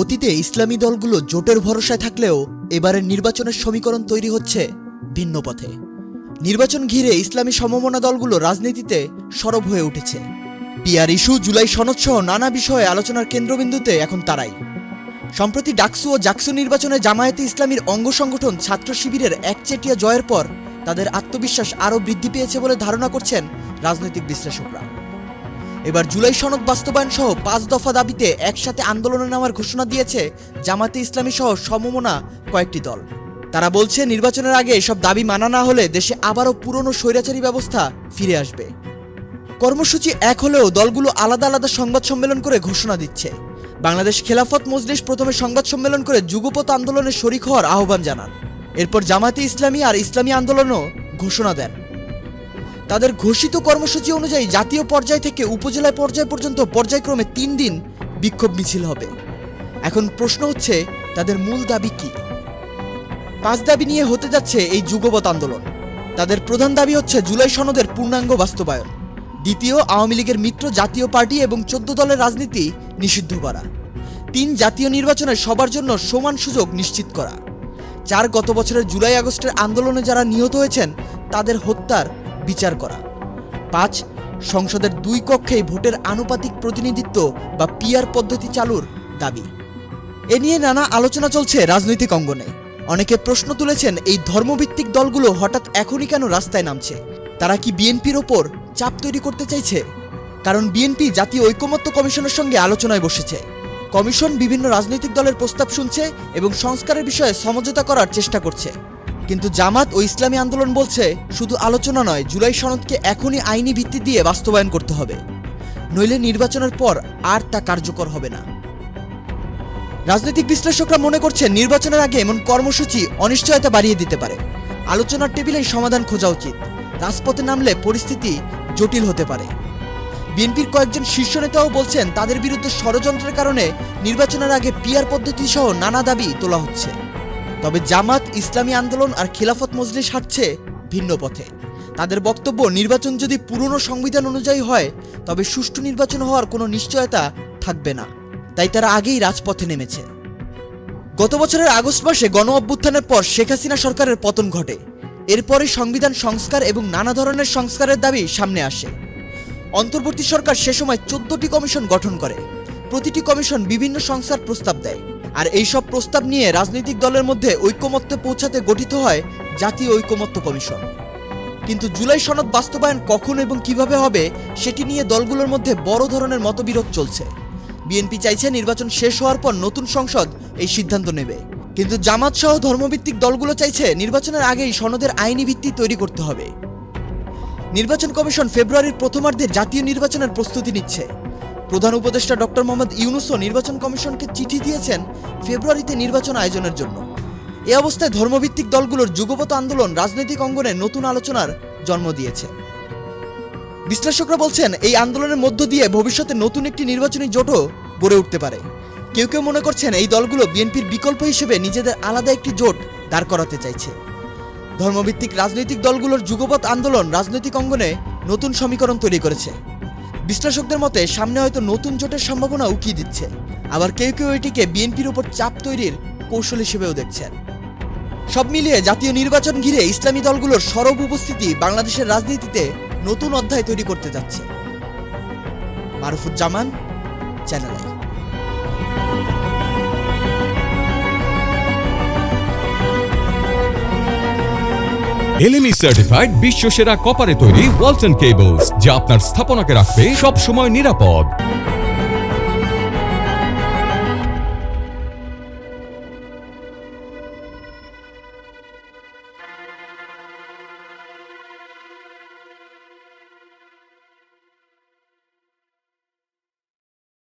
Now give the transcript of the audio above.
অতীতে ইসলামী দলগুলো জোটের ভরসায় থাকলেও এবারের নির্বাচনের সমীকরণ তৈরি হচ্ছে ভিন্ন পথে। নির্বাচন ঘিরে ইসলামী সমমনা দলগুলো রাজনীতিতে সরব হয়ে উঠেছে। পিয়ার ইস্যু, জুলাই সনদ সহ নানা বিষয়ে আলোচনার কেন্দ্রবিন্দুতে এখন তারাই। সম্প্রতি ডাকসু ও জাকসু নির্বাচনে জামায়াতে ইসলামীর অঙ্গ সংগঠন ছাত্র শিবিরের একচেটিয়া জয়ের পর তাদের আত্মবিশ্বাস আরও বৃদ্ধি পেয়েছে বলে ধারণা করছেন রাজনৈতিক বিশ্লেষকরা। এবার জুলাই সনদ বাস্তবায়ন সহ পাঁচ দফা দাবিতে একসাথে আন্দোলনে নামার ঘোষণা দিয়েছে জামাতে ইসলামী সহ সমমনা কয়েকটি দল। তারা বলছে, নির্বাচনের আগে এসব দাবি মানা না হলে দেশে আবারও পুরনো স্বৈরাচারী ব্যবস্থা ফিরে আসবে। কর্মসূচি এক হলেও দলগুলো আলাদা আলাদা সংবাদ সম্মেলন করে ঘোষণা দিচ্ছে। বাংলাদেশ খেলাফত মজলিস প্রথমে সংবাদ সম্মেলন করে যুগপথ আন্দোলনে শরিক হওয়ার আহ্বান জানান। এরপর জামাতে ইসলামী আর ইসলামী আন্দোলনও ঘোষণা দেন। তাদের ঘোষিত কর্মসূচি অনুযায়ী জাতীয় পর্যায় থেকে উপজেলা পর্যায় পর্যন্ত পর্যায়ক্রমে তিন দিন বিক্ষোভ মিছিল হবে। এখন প্রশ্ন হচ্ছে, তাদের মূল দাবি কি? পাঁচ দাবি নিয়ে হতে যাচ্ছে এই যুগপৎ আন্দোলন। তাদের প্রধান দাবি হচ্ছে জুলাই সনদের পূর্ণাঙ্গ বাস্তবায়ন। দ্বিতীয়, আওয়ামী লীগের মিত্র জাতীয় পার্টি এবং চোদ্দ দলের রাজনীতি নিষিদ্ধ করা। তিন, জাতীয় নির্বাচনে সবার জন্য সমান সুযোগ নিশ্চিত করা। চার, গত বছরের জুলাই আগস্টের আন্দোলনে যারা নিহত হয়েছেন, তাদের হত্যার বিচার করা। পাঁচ, সংসদের দুই কক্ষেই ভোটের আনুপাতিক প্রতিনিধিত্ব বা পিয়ার পদ্ধতি চালুর দাবি। এ নিয়ে নানা আলোচনা চলছে রাজনৈতিক অঙ্গনে। অনেকে প্রশ্ন তুলেছেন, এই ধর্মভিত্তিক দলগুলো হঠাৎ এখনই কেন রাস্তায় নামছে? তারা কি বিএনপির ওপর চাপ তৈরি করতে চাইছে? কারণ বিএনপি জাতীয় ঐকমত্য কমিশনের সঙ্গে আলোচনায় বসেছে। কমিশন বিভিন্ন রাজনৈতিক দলের প্রস্তাব শুনছে এবং সংস্কারের বিষয়ে সমঝোতা করার চেষ্টা করছে। কিন্তু জামাত ও ইসলামী আন্দোলন বলছে, শুধু আলোচনা নয়, জুলাই সনদকে এখনই আইনি ভিত্তি দিয়ে বাস্তবায়ন করতে হবে। নইলে নির্বাচনের পর আর তা কার্যকর হবে না। রাজনৈতিক বিশ্লেষকরা মনে করছেন, নির্বাচনের আগে এমন কর্মসূচি অনিশ্চয়তা বাড়িয়ে দিতে পারে। আলোচনার টেবিলেই সমাধান খোঁজা উচিত। রাজপথে নামলে পরিস্থিতি জটিল হতে পারে। বিএনপির কয়েকজন শীর্ষ নেতাও বলছেন, তাদের বিরুদ্ধে ষড়যন্ত্রের কারণে নির্বাচনের আগে পিয়ার পদ্ধতি সহ নানা দাবি তোলা হচ্ছে। তবে জামাত, ইসলামী আন্দোলন আর খিলাফত মজলিস হাঁটছে ভিন্ন পথে। তাদের বক্তব্য, নির্বাচন যদি পুরনো সংবিধান অনুযায়ী হয়, তবে সুষ্ঠু নির্বাচন হওয়ার কোনো নিশ্চয়তা থাকবে না। তাই তারা আগেই রাজপথে নেমেছে। গত বছরের আগস্ট মাসে গণ অভ্যুত্থানের পর শেখ হাসিনা সরকারের পতন ঘটে। এরপরে সংবিধান সংস্কার এবং নানা ধরনের সংস্কারের দাবি সামনে আসে। অন্তর্বর্তী সরকার সে সময় চোদ্দটি কমিশন গঠন করে। প্রতিটি কমিশন বিভিন্ন সংস্কার প্রস্তাব দেয়। আর এই সব প্রস্তাব নিয়ে রাজনৈতিক দলের মধ্যে ঐক্যমত্যে পৌঁছাতে গঠিত হয় জাতীয় ঐক্যমত্য কমিশন। কিন্তু জুলাই সনদ বাস্তবায়ন কখন এবং কীভাবে হবে, সেটি নিয়ে দলগুলোর মধ্যে বড় ধরনের মতবিরোধ চলছে। বিএনপি চাইছে নির্বাচন শেষ হওয়ার পর নতুন সংসদ এই সিদ্ধান্ত নেবে। কিন্তু জামাত সহ ধর্মভিত্তিক দলগুলো চাইছে নির্বাচনের আগেই সনদের আইনি ভিত্তি তৈরি করতে হবে। নির্বাচন কমিশন ফেব্রুয়ারির প্রথমার্ধে জাতীয় নির্বাচনের প্রস্তুতি নিচ্ছে। প্রধান উপদেষ্টা ডক্টর মোহাম্মদ ইউনুসও নির্বাচন কমিশনকে চিঠি দিয়েছেন ফেব্রুয়ারিতে নির্বাচন আয়োজনের জন্য। এ অবস্থায় ধর্মভিত্তিক দলগুলোর যুগপত আন্দোলন রাজনৈতিক অঙ্গনে নতুন আলোচনার জন্ম দিয়েছে। বিশ্লেষকরা বলছেন, এই আন্দোলনের মধ্য দিয়ে ভবিষ্যতে নতুন একটি নির্বাচনী জোটও গড়ে উঠতে পারে। কেউ কেউ মনে করছেন, এই দলগুলো বিএনপির বিকল্প হিসেবে নিজেদের আলাদা একটি জোট দাঁড় করাতে চাইছে। ধর্মভিত্তিক রাজনৈতিক দলগুলোর যুগপৎ আন্দোলন রাজনৈতিক অঙ্গনে নতুন সমীকরণ তৈরি করেছে। বিশ্লেষকদের মতে, সামনে হয়তো নতুন জোটের সম্ভাবনা উকিয়ে দিচ্ছে। আবার কেউ কেউ এটিকে বিএনপির উপর চাপ তৈরির কৌশল হিসেবেও দেখছেন। সব মিলিয়ে জাতীয় নির্বাচন ঘিরে ইসলামী দলগুলোর সরব উপস্থিতি বাংলাদেশের রাজনীতিতে নতুন অধ্যায় তৈরি করতে যাচ্ছে। মারুফুজ্জামান, চ্যানেল এলএমই সার্টিফাইড বিশ্ব সেরা কপারে তৈরি ওয়ালটন কেবলস যা আপনার স্থাপনাকে রাখবে সব সময় নিরাপদ।